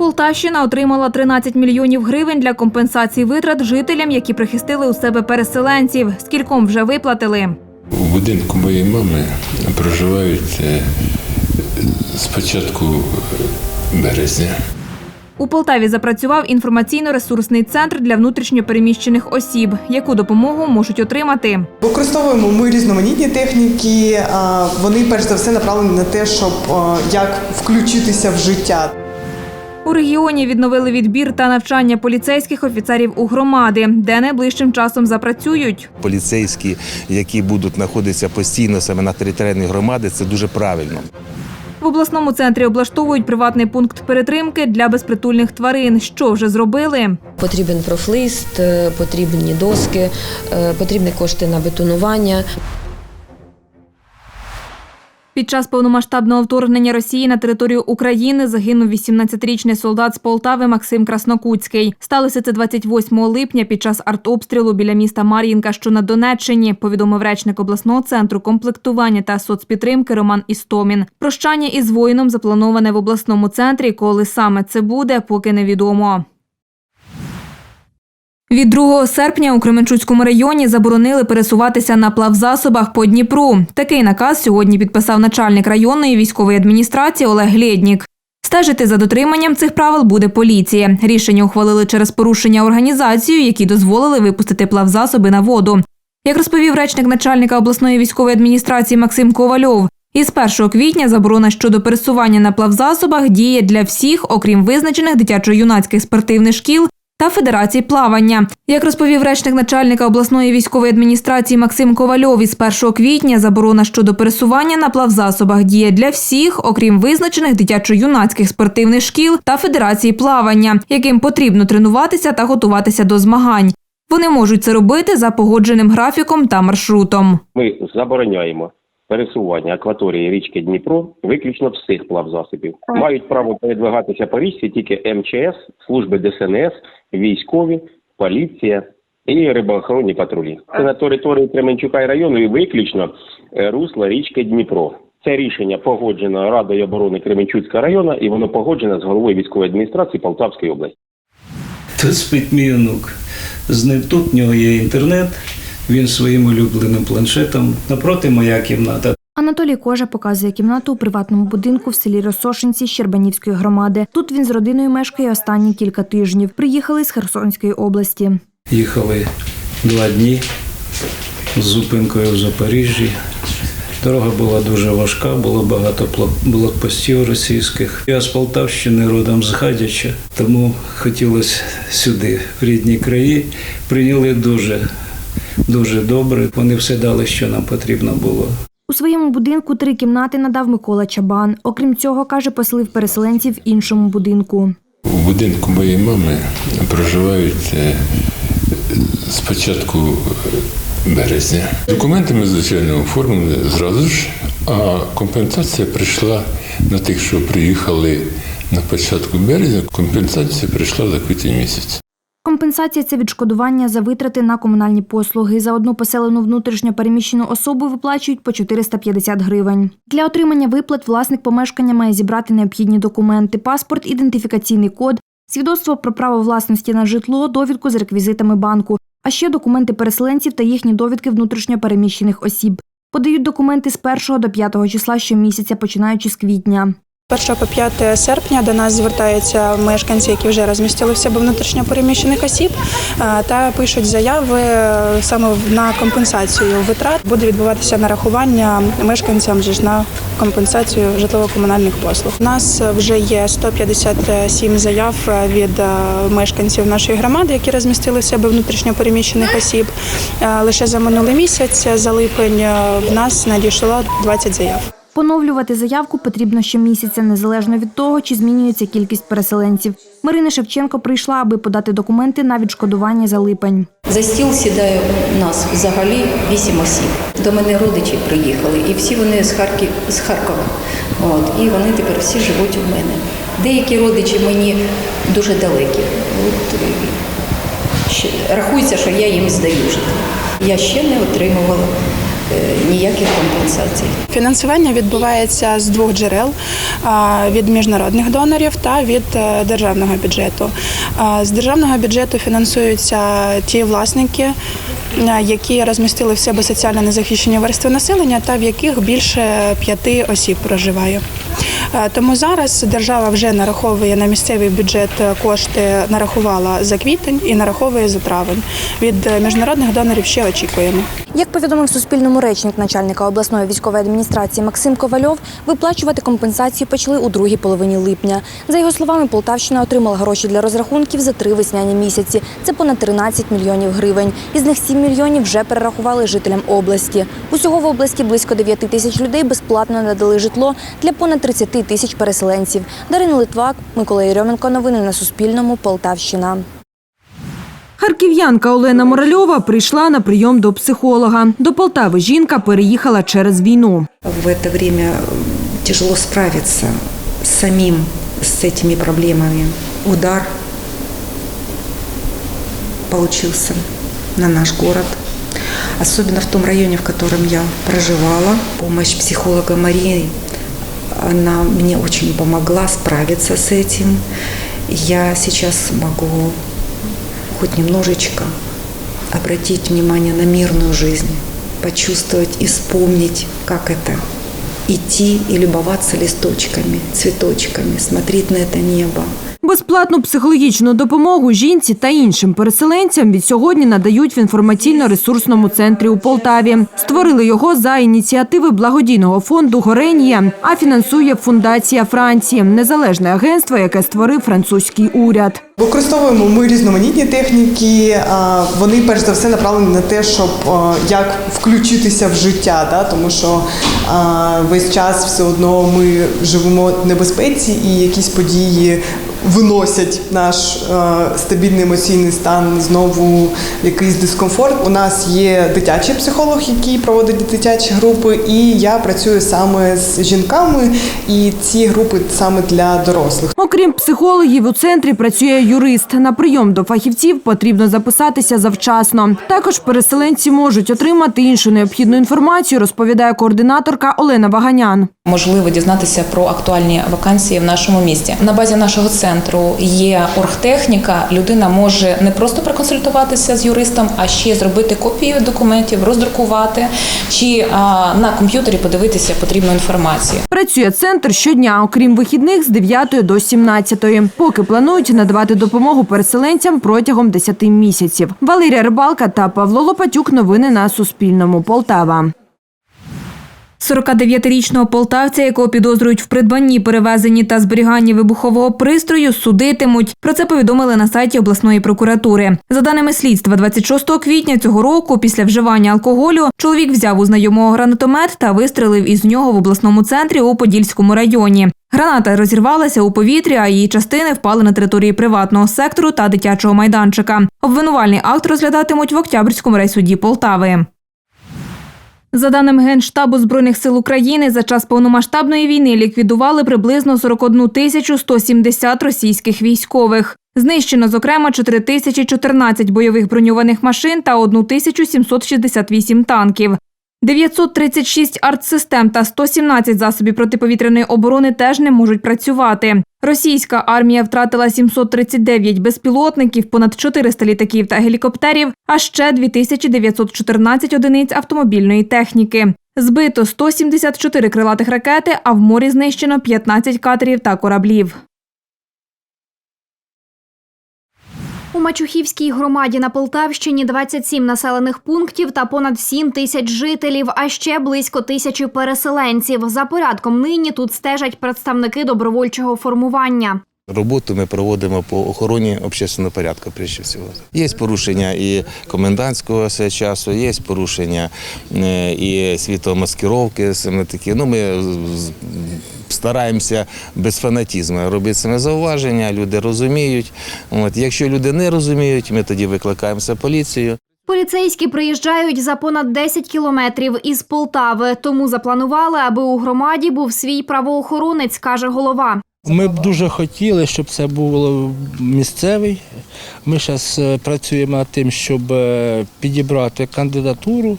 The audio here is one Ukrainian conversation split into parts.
Полтавщина отримала 13 мільйонів гривень для компенсації витрат жителям, які прихистили у себе переселенців. Скільком вже виплатили. У будинку моєї мами проживають е, з початку березня. У Полтаві запрацював інформаційно-ресурсний центр для внутрішньопереміщених осіб. Яку допомогу можуть отримати? Використовуємо ми різноманітні техніки. а, Вони перш за все направлені на те, щоб як включитися в життя. У регіоні відновили відбір та навчання поліцейських офіцерів у громади, де найближчим часом запрацюють. поліцейські, які будуть знаходитися постійно саме на територіальній громаді, це дуже правильно. В обласному центрі облаштовують приватний пункт перетримки для безпритульних тварин. Що вже зробили? Потрібен профлист, е, потрібні доски, е, потрібні кошти на бетонування. Під час повномасштабного вторгнення Росії на територію України загинув 18-річний солдат з Полтави Максим Краснокутський. Сталося це 28 липня під час артобстрілу біля міста Мар'їнка, що на Донеччині, повідомив речник обласного центру комплектування та соцпідтримки Роман Істомін. Прощання із воїном заплановане в обласному центрі. Коли саме це буде, поки невідомо. Від 2 серпня у Кременчуцькому районі заборонили пересуватися на плавзасобах по Дніпру. Такий наказ сьогодні підписав начальник районної військової адміністрації Олег Глєднік. Стежити за дотриманням цих правил буде поліція. Рішення ухвалили через порушення організацією, які дозволили випустити плавзасоби на воду. Як розповів речник начальника обласної військової адміністрації Максим Ковальов, із 1 квітня заборона щодо пересування на плавзасобах діє для всіх, окрім визначених дитячо-юнацьких спортивних шкіл та Федерації плавання. Як розповів речник начальника обласної військової адміністрації Максим Ковальов, із 1 квітня заборона щодо пересування на плавзасобах діє для всіх, окрім визначених дитячо-юнацьких спортивних шкіл та Федерації плавання, яким потрібно тренуватися та готуватися до змагань. Вони можуть це робити за погодженим графіком та маршрутом. Ми забороняємо пересування акваторії річки Дніпро виключно всіх плавзасобів. Мають право передвигатися по річці тільки МЧС, служби ДСНС, військові, поліція і рибоохоронні патрулі. Це на території Кременчука і району і виключно е, русло річки Дніпро. Це рішення погоджено Радою оборони Кременчуцького району і воно погоджено з головою військової адміністрації Полтавської області. Тут спить мій онук. З ним тут в нього є інтернет, він своїм улюбленим планшетом. Напроти моя кімната. Анатолій Кожа показує кімнату у приватному будинку в селі Росошинці Щербанівської громади. Тут він з родиною мешкає останні кілька тижнів. Приїхали з Херсонської області. Їхали два дні з зупинкою в Запоріжжі. Дорога була дуже важка, було багато блокпостів російських. Я з Полтавщини родом з Гадяча, тому хотілося сюди, в рідні краї. Прийняли дуже, дуже добре. Вони все дали, що нам потрібно було. У своєму будинку три кімнати надав Микола Чабан. Окрім цього, каже, поселив переселенців в іншому будинку. У будинку моєї мами проживають е, з початку березня. Документи ми, звичайно, оформили зразу ж, а компенсація прийшла на тих, що приїхали на початку березня. Компенсація прийшла за квітень місяць. Компенсація це відшкодування за витрати на комунальні послуги. За одну поселену внутрішньо переміщену особу виплачують по 450 гривень. Для отримання виплат власник помешкання має зібрати необхідні документи: паспорт, ідентифікаційний код, свідоцтво про право власності на житло, довідку з реквізитами банку, а ще документи переселенців та їхні довідки внутрішньо переміщених осіб. Подають документи з 1 до 5 числа щомісяця, починаючи з квітня. 1 по 5 серпня до нас звертаються мешканці, які вже розмістили в себе внутрішньо переміщених осіб, е, та пишуть заяви е, саме на компенсацію витрат. Буде відбуватися нарахування мешканцям ж на компенсацію житлово-комунальних послуг. У нас вже є 157 заяв від е, мешканців нашої громади, які розмістили в себе внутрішньо переміщених осіб. Е, Лише за минулий місяць, за липень, е, в нас надійшло 20 заяв. Поновлювати заявку потрібно щомісяця, незалежно від того, чи змінюється кількість переселенців. Марина Шевченко прийшла, аби подати документи на відшкодування за липень. За стіл сідає у нас взагалі вісім осіб. До мене родичі приїхали, і всі вони з Харків з Харкова. От і вони тепер всі живуть у мене. Деякі родичі мені дуже далекі. От, рахується, що я їм здаю житло. Я ще не отримувала ніяких компенсацій. Фінансування відбувається з двох джерел від міжнародних донорів та від е, державного бюджету. З державного бюджету фінансуються ті власники, е, які розмістили в себе соціально незахищені верстви населення та в яких більше п'яти осіб проживає. Е, Тому зараз держава вже нараховує на місцевий бюджет кошти, нарахувала за квітень і нараховує за травень. Від е, міжнародних донорів ще очікуємо. Як повідомив Суспільному речник начальника обласної військової адміністрації Максим Ковальов, виплачувати компенсації почали у другій половині липня. За його словами, Полтавщина отримала гроші для розрахунків за три весняні місяці. Це понад 13 мільйонів гривень. Із них 7 мільйонів вже перерахували жителям області. Усього в області близько 9 тисяч людей безплатно надали житло для понад 30 тисяч переселенців. Дарина Литвак, Микола Єрьоменко. Новини на Суспільному. Полтавщина. Харків'янка Олена Моральова прийшла на прийом до психолога. До Полтави жінка переїхала через війну. в это время тяжело справиться с самим с этими проблемами. Удар получился на наш город, особенно в том районе, в котором я проживала. Помощь психолога Марии, она мне очень помогла справиться с этим. Я сейчас могу хоть немножечко обратить внимание на мирную жизнь, почувствовать и вспомнить, как это идти и любоваться листочками, цветочками, смотреть на это небо. Безплатну психологічну допомогу жінці та іншим переселенцям від сьогодні надають в інформаційно-ресурсному центрі у Полтаві. Створили його за ініціативи благодійного фонду Горенія, а фінансує фундація Франції, незалежне агентство, яке створив французький уряд. Використовуємо ми різноманітні техніки. Вони перш за все направлені на те, щоб як включитися в життя, тому що весь час все одно ми живемо в небезпеці і якісь події виносять наш е, стабільний емоційний стан знову якийсь дискомфорт. У нас є дитячий психолог, який проводить дитячі групи, і я працюю саме з жінками, і ці групи саме для дорослих. Окрім психологів, у центрі працює юрист. На прийом до фахівців потрібно записатися завчасно. Також переселенці можуть отримати іншу необхідну інформацію, розповідає координаторка Олена Ваганян. Можливо дізнатися про актуальні вакансії в нашому місті. На базі нашого центру є оргтехніка. Людина може не просто проконсультуватися з юристом, а ще зробити копію документів, роздрукувати чи на комп'ютері подивитися потрібну інформацію. Працює центр щодня, окрім вихідних, з 9 до 17. Поки планують надавати допомогу переселенцям протягом 10 місяців. Валерія Рибалка та Павло Лопатюк. Новини на Суспільному. Полтава. 49-річного полтавця, якого підозрюють в придбанні, перевезенні та зберіганні вибухового пристрою, судитимуть. Про це повідомили на сайті обласної прокуратури. За даними слідства, 26 квітня цього року, після вживання алкоголю, чоловік взяв у знайомого гранатомет та вистрелив із нього в обласному центрі у Подільському районі. Граната розірвалася у повітрі, а її частини впали на території приватного сектору та дитячого майданчика. Обвинувальний акт розглядатимуть в Октябрьському райсуді Полтави. За даними Генштабу Збройних сил України, за час повномасштабної війни ліквідували приблизно 41 тисячу 170 російських військових. Знищено, зокрема, 4014 бойових броньованих машин та 1768 танків. 936 артсистем та 117 засобів протиповітряної оборони теж не можуть працювати. Російська армія втратила 739 безпілотників, понад 400 літаків та гелікоптерів, а ще 2914 одиниць автомобільної техніки. Збито 174 крилатих ракети, а в морі знищено 15 катерів та кораблів. У Мачухівській громаді на Полтавщині 27 населених пунктів та понад 7 тисяч жителів, а ще близько тисячі переселенців. За порядком нині тут стежать представники добровольчого формування. Роботу ми проводимо по охороні общественного порядку, прежде всього. Є порушення і комендантського часу, є порушення е, і світомаскировки, саме такі. Ну, ми стараємося без фанатізму робити саме зауваження, люди розуміють. От, якщо люди не розуміють, ми тоді викликаємося поліцію. Поліцейські приїжджають за понад 10 кілометрів із Полтави, тому запланували, аби у громаді був свій правоохоронець, каже голова. Ми б дуже хотіли, щоб це було місцевий. Ми зараз працюємо над тим, щоб е, підібрати кандидатуру,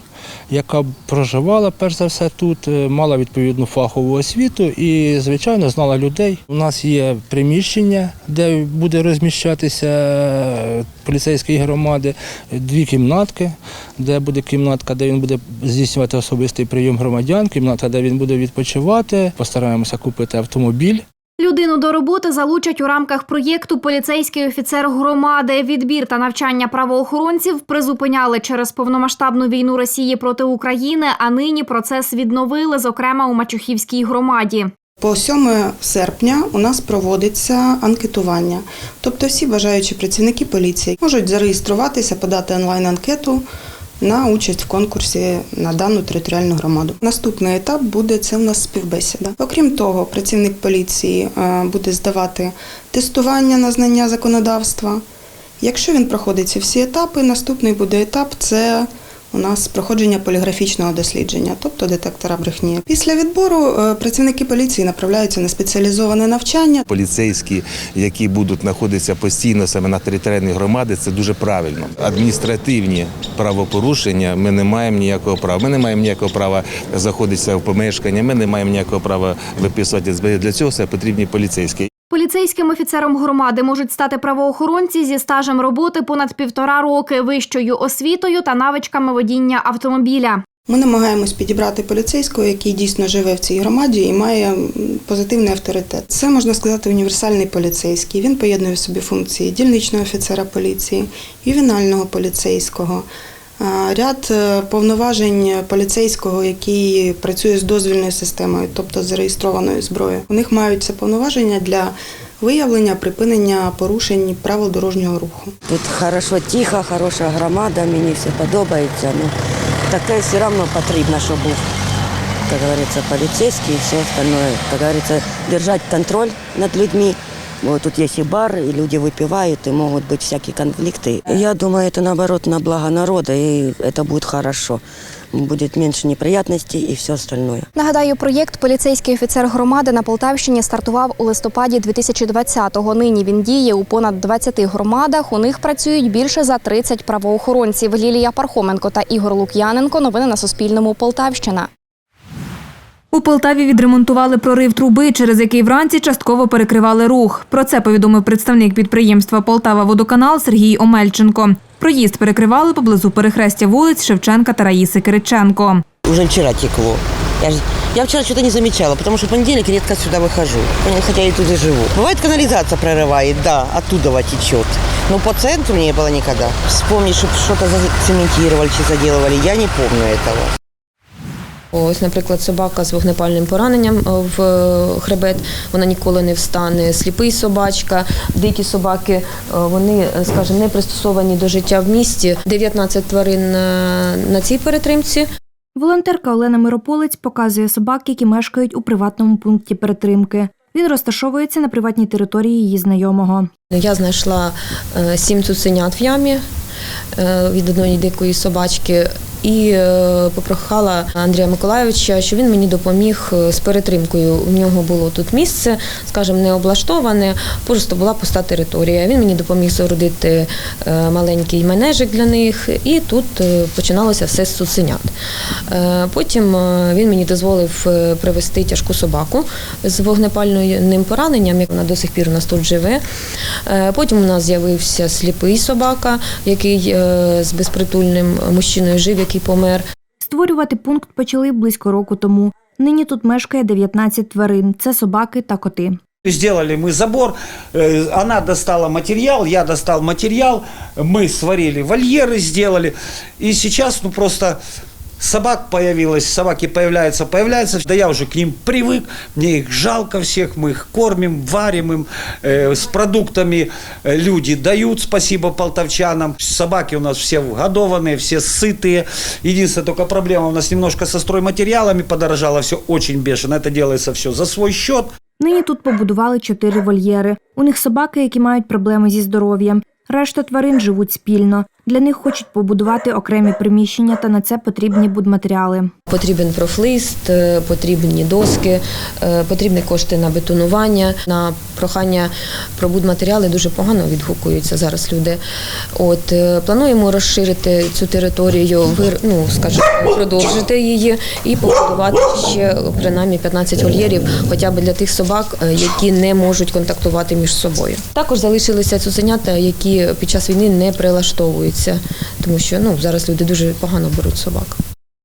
яка б проживала перш за все тут, е, мала відповідну фахову освіту і, звичайно, знала людей. У нас є приміщення, де буде розміщатися е, поліцейської громади, дві кімнатки, де буде кімнатка, де він буде здійснювати особистий прийом громадян, кімната, де він буде відпочивати. Постараємося купити автомобіль. Людину до роботи залучать у рамках проєкту Поліцейський офіцер громади. Відбір та навчання правоохоронців призупиняли через повномасштабну війну Росії проти України. А нині процес відновили, зокрема у Мачухівській громаді. По 7 серпня у нас проводиться анкетування. Тобто всі бажаючі працівники поліції можуть зареєструватися, подати онлайн-анкету на участь в конкурсі на дану територіальну громаду. Наступний етап буде це у нас співбесіда. Окрім того, працівник поліції е, буде здавати тестування на знання законодавства. Якщо він проходить ці всі етапи, наступний буде етап це у нас проходження поліграфічного дослідження, тобто детектора брехні. Після відбору е, працівники поліції направляються на спеціалізоване навчання. Поліцейські, які будуть знаходитися постійно саме на територіальній громаді, це дуже правильно. Адміністративні правопорушення ми не маємо ніякого права. Ми не маємо ніякого права заходитися в помешкання. Ми не маємо ніякого права виписувати. Для цього все потрібні поліцейські. Поліцейським офіцером громади можуть стати правоохоронці зі стажем роботи понад півтора роки, вищою освітою та навичками водіння автомобіля. Ми намагаємось підібрати поліцейського, який дійсно живе в цій громаді і має позитивний авторитет. Це можна сказати універсальний поліцейський. Він поєднує в собі функції дільничного офіцера поліції, ювенального поліцейського. Ряд е, повноважень поліцейського, який працює з дозвільною системою, тобто зареєстрованою зброєю. У них мають це повноваження для виявлення припинення порушень правил дорожнього руху. Тут хорошо, тихо, хороша громада, мені все подобається. Ну, таке все одно потрібно, щоб був, як говориться, поліцейський і все остальное. Як говориться, держати контроль над людьми. Вот тут есть и бар, и люди выпивают, и могут быть всякие конфликты. Я думаю, это наоборот на благо народа, и это будет хорошо. Будет меньше неприятностей и все остальное. Нагадаю, проєкт Поліцейський офіцер громади на Полтавщині стартував у листопаді 2020-го. Нині він діє у понад 20 громадах. У них працюють більше за 30 правоохоронців. Лілія Пархоменко та Ігор Лук'яненко. Новини на Суспільному. Полтавщина. У Полтаві відремонтували прорив труби, через який вранці частково перекривали рух. Про це повідомив представник підприємства Полтава Водоканал Сергій Омельченко. Проїзд перекривали поблизу перехрестя вулиць Шевченка та Раїси Кириченко. Уже вчера текло. Я, ж- я вчера что-то не замечала, потому что в понедельник редко сюда выхожу, понял, хотя я тут и живу. Бывает, канализация прорывает, да, оттуда течет. Но по центру не было никогда. Вспомнить, чтобы что-то зацементировали, чи заделывали, я не помню этого. Ось, наприклад, собака з вогнепальним пораненням е, в е, хребет, вона ніколи не встане. Сліпий собачка, дикі собаки, е, вони, скажімо, не пристосовані до життя в місті. 19 тварин на, на цій перетримці. Волонтерка Олена Мирополець показує собак, які мешкають у приватному пункті перетримки. Він розташовується на приватній території її знайомого. Я знайшла сім цуценят в ямі від одної дикої собачки. І е, попрохала Андрія Миколайовича, що він мені допоміг е, з перетримкою. У нього було тут місце, скажімо, не облаштоване, просто була пуста територія. Він мені допоміг соорудити е, маленький менежик для них, і тут починалося все з цуценят. Потім він мені дозволив привезти тяжку собаку з вогнепальним пораненням, як вона до сих пір у нас тут живе. Потім у нас з'явився сліпий собака, який з безпритульним мужчиною жив, який помер. Створювати пункт почали близько року тому. Нині тут мешкає 19 тварин. Це собаки та коти. Сделали мы забор, э, она достала материал, я достал материал, мы сварили вольеры, сделали. И сейчас, ну просто собак появилось, собаки появляются, появляются. Да я уже к ним привык, мне их жалко всех, мы их кормим, варим им, э, с продуктами э, люди дают, спасибо полтавчанам. Собаки у нас все годованные, все сытые. Единственная только проблема, у нас немножко со стройматериалами подорожало, все очень бешено. Это делается все за свой счет. Нині тут побудували чотири вольєри. У них собаки, які мають проблеми зі здоров'ям. Решта тварин живуть спільно. Для них хочуть побудувати окремі приміщення, та на це потрібні будматеріали. Потрібен профлист, е, потрібні доски, е, потрібні кошти на бетонування. На прохання про будматеріали дуже погано відгукуються зараз люди. От е, плануємо розширити цю територію, ну скажімо, продовжити її і побудувати ще принаймні 15 вольєрів, хоча б для тих собак, які не можуть контактувати між собою. Також залишилися цуценята, які під час війни не прилаштовуються, тому що ну зараз люди дуже погано беруть собак.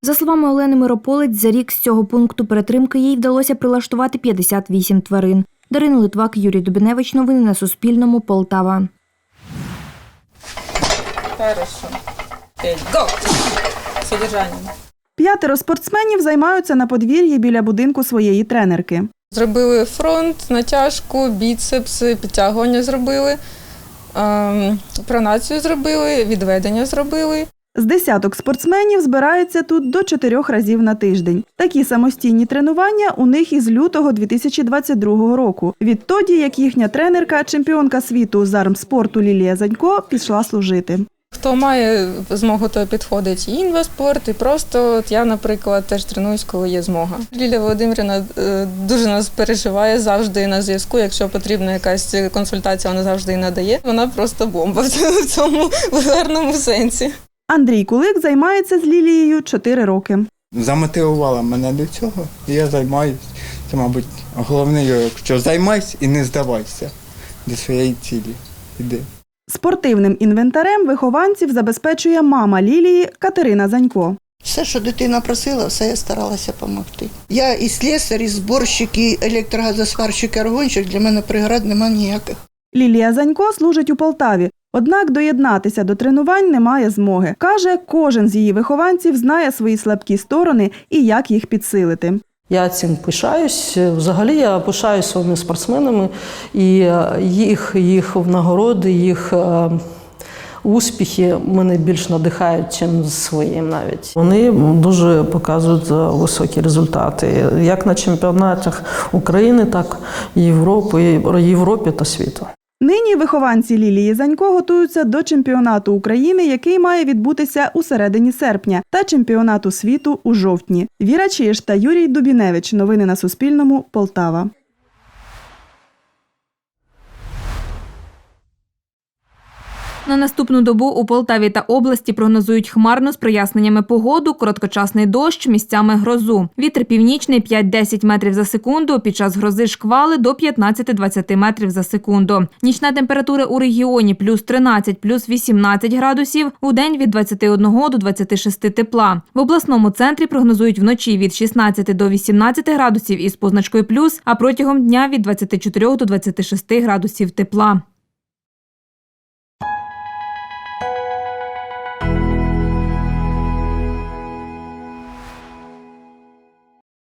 За словами Олени Мирополець, за рік з цього пункту перетримки їй вдалося прилаштувати 58 тварин. Дарина Литвак, Юрій Дубіневич. Новини на Суспільному. Полтава. П'ятеро спортсменів займаються на подвір'ї біля будинку своєї тренерки. Зробили фронт, натяжку, біцепси, підтягування зробили, пронацію зробили, відведення зробили. З десяток спортсменів збираються тут до чотирьох разів на тиждень. Такі самостійні тренування у них із лютого 2022 року. Відтоді, як їхня тренерка, чемпіонка світу з армспорту Лілія Занько, пішла служити. Хто має змогу, той підходить і інваспорт, і просто от я, наприклад, теж тренуюсь, коли є змога. Лілія Володимирівна е, дуже нас переживає завжди на зв'язку. Якщо потрібна якась консультація, вона завжди її надає. Вона просто бомба в цьому гарному сенсі. Андрій Кулик займається з Лілією чотири роки. замотивувала мене до цього, і я займаюся. Це, мабуть, головне, якщо займайся і не здавайся до своєї цілі. Іди. Спортивним інвентарем вихованців забезпечує мама Лілії Катерина Занько. Все, що дитина просила, все я старалася допомогти. Я і слесар, і зборщик, і електрогазосварщик, і аргонщик, для мене преград нема ніяких. Лілія Занько служить у Полтаві. Однак доєднатися до тренувань немає змоги. Каже, кожен з її вихованців знає свої слабкі сторони і як їх підсилити. Я цим пишаюсь. Взагалі я пишаюсь своїми спортсменами і е, їх, їх нагороди, їх е, успіхи мене більш надихають, ніж своїм навіть. Вони дуже показують е, високі результати, як на чемпіонатах України, так і Європи, Європі та світу. Нині вихованці Лілії Занько готуються до чемпіонату України, який має відбутися у середині серпня, та чемпіонату світу у жовтні. Віра Чиж та Юрій Дубіневич. Новини на Суспільному. Полтава. На наступну добу у Полтаві та області прогнозують хмарну з проясненнями погоду, короткочасний дощ, місцями грозу. Вітер північний 5-10 метрів за секунду. Під час грози шквали до 15-20 метрів за секунду. Нічна температура у регіоні плюс 13, плюс 18 градусів. У день від 21 до 26 тепла. В обласному центрі прогнозують вночі від 16 до 18 градусів із позначкою плюс, а протягом дня від 24 до 26 градусів тепла.